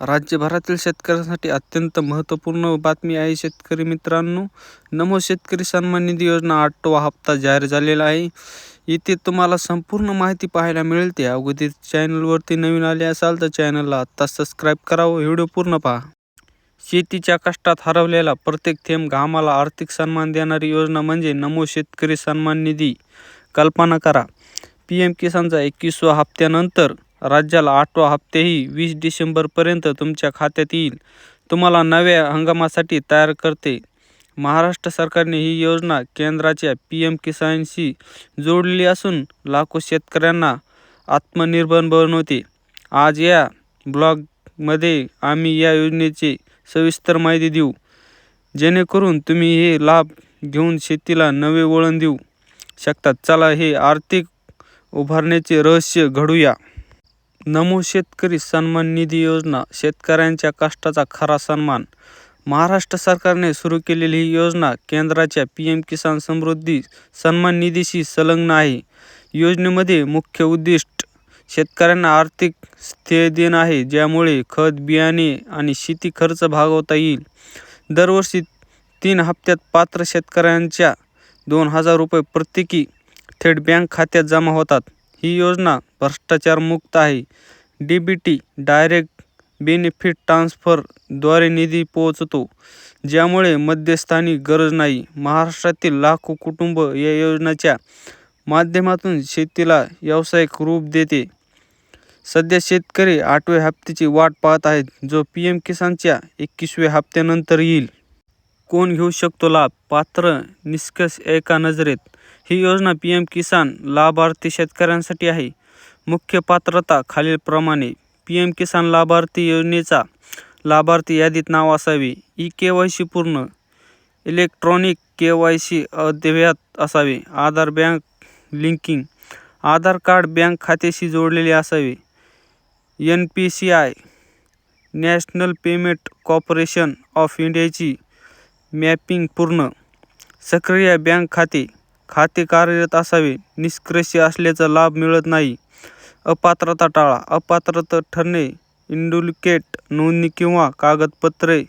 राज्यभरातील शेतकऱ्यांसाठी अत्यंत महत्त्वपूर्ण बातमी आहे. शेतकरी मित्रांनो नमो शेतकरी सन्मान निधी योजना आठवा हप्ता जाहीर झालेला आहे. इथे तुम्हाला संपूर्ण माहिती पाहायला मिळेल. ते अगोदर चॅनलवरती नवीन आले असाल तर चॅनलला आत्ता सबस्क्राईब करावं व्हिडिओ पूर्ण पहा. शेतीच्या कष्टात हरवलेला प्रत्येक थेंब घामाला आर्थिक सन्मान देणारी योजना म्हणजे नमो शेतकरी सन्मान निधी. कल्पना करा पी एम किसानचा एकवीसवा हप्त्यानंतर राज्याला आठवा हप्तेही वीस डिसेंबरपर्यंत तुमच्या खात्यात येईल. तुम्हाला नव्या हंगामासाठी तयार करते. महाराष्ट्र सरकारने ही योजना केंद्राच्या पी एम किसानशी जोडलेली असून लाखो शेतकऱ्यांना आत्मनिर्भर बनवते. आज या ब्लॉगमध्ये आम्ही या योजनेची सविस्तर माहिती देऊ. जेणेकरून तुम्ही हे लाभ घेऊन शेतीला नवे वळण देऊ शकतात चला हे आर्थिक उभारण्याचे रहस्य घडूया. नमो शेतकरी सन्मान निधी योजना शेतकऱ्यांच्या कष्टाचा खरा सन्मान. महाराष्ट्र सरकारने सुरू केलेली ही योजना केंद्राच्या पी एम किसान समृद्धी सन्मान निधीशी संलग्न आहे. योजनेमध्ये मुख्य उद्दिष्ट शेतकऱ्यांना आर्थिक स्थैर्य देणं आहे ज्यामुळे खत बियाणे आणि शेती खर्च भागवता येईल. दरवर्षी तीन हप्त्यात पात्र शेतकऱ्यांच्या दोन हजार रुपये प्रत्येकी थेट बँक खात्यात जमा होतात. ही योजना भ्रष्टाचारमुक्त आहे. D B T direct benefit ट्रान्सफरद्वारे निधी पोहोचतो ज्यामुळे मध्यस्थानी गरज नाही. महाराष्ट्रातील लाखो कुटुंब या योजनेच्या माध्यमातून शेतीला व्यावसायिक रूप देते. सध्या शेतकरी आठव्या हप्त्याची वाट पाहत आहेत जो पी एम किसानच्या एकवीसव्या हप्त्यानंतर येईल. कोण घेऊ शकतो लाभ? पात्र निष्कर्ष एका नजरेत. ही योजना पी एम किसान लाभार्थी शेतकऱ्यांसाठी आहे. मुख्य पात्रता खालीलप्रमाणे पी एम किसान लाभार्थी योजनेचा लाभार्थी यादीत नाव असावे. ई के वाय सी पूर्ण इलेक्ट्रॉनिक के वाय सी अद्ययावत असावे. Aadhaar bank linking Aadhaar card bank खात्याशी जोडलेले असावे. N P C I national payment corporation of इंडियाची मॅपिंग पूर्ण सक्रिय बँक खाते खाते कार्यरत असावे. निष्क्रिय असल्याचा लाभ मिळत नाही. अपात्रता टाळा. अपात्रता ठरणे इंडुलिकेट नोंदणी किंवा कागदपत्रे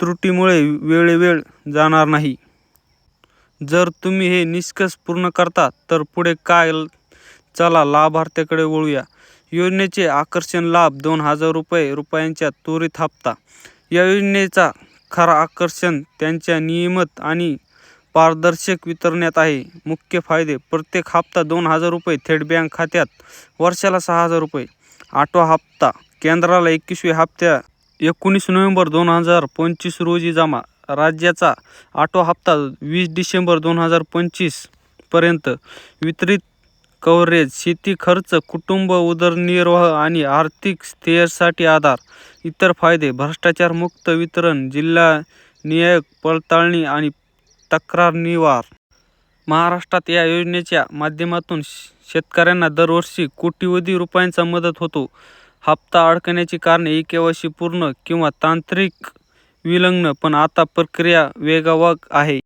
त्रुटीमुळे वेळेवेळ जाणार नाही. जर तुम्ही हे निष्कर्ष पूर्ण करता तर पुढे काय चला लाभार्थ्याकडे वळूया. योजनेचे आकर्षण लाभ दोन हजार रुपये रुपयांच्या त्वरित हप्ता. या योजनेचा खरा आकर्षण त्यांच्या नियमित आणि पारदर्शक वितरणात आहे. मुख्य फायदे प्रत्येक हप्ता दोन हजार रुपये थेट बँक खात्यात वर्षाला सहा हजार रुपये. आठवा हप्ता केंद्राला एकवीसवे हप्त्या एकोणीस नोव्हेंबर दोन हजार पंचवीस रोजी जमा. राज्याचा आठवा हप्ता वीस डिसेंबर दोन हजार पंचवीसपर्यंत. वितरित कव्हरेज शेती खर्च कुटुंब उदरनिर्वाह आणि आर्थिक स्थैर्यासाठी आधार. इतर फायदे भ्रष्टाचारमुक्त वितरण जिल्हा न्यायक पडताळणी आणि तक्रार निवार. महाराष्ट्रात या योजनेच्या माध्यमातून शेतकऱ्यांना दरवर्षी कोट्यवधी रुपयांचा मदत होतो. हप्ता अडकण्याची कारणे ही के पूर्ण किंवा तांत्रिक विलग्न पण आता प्रक्रिया वेगावाग आहे.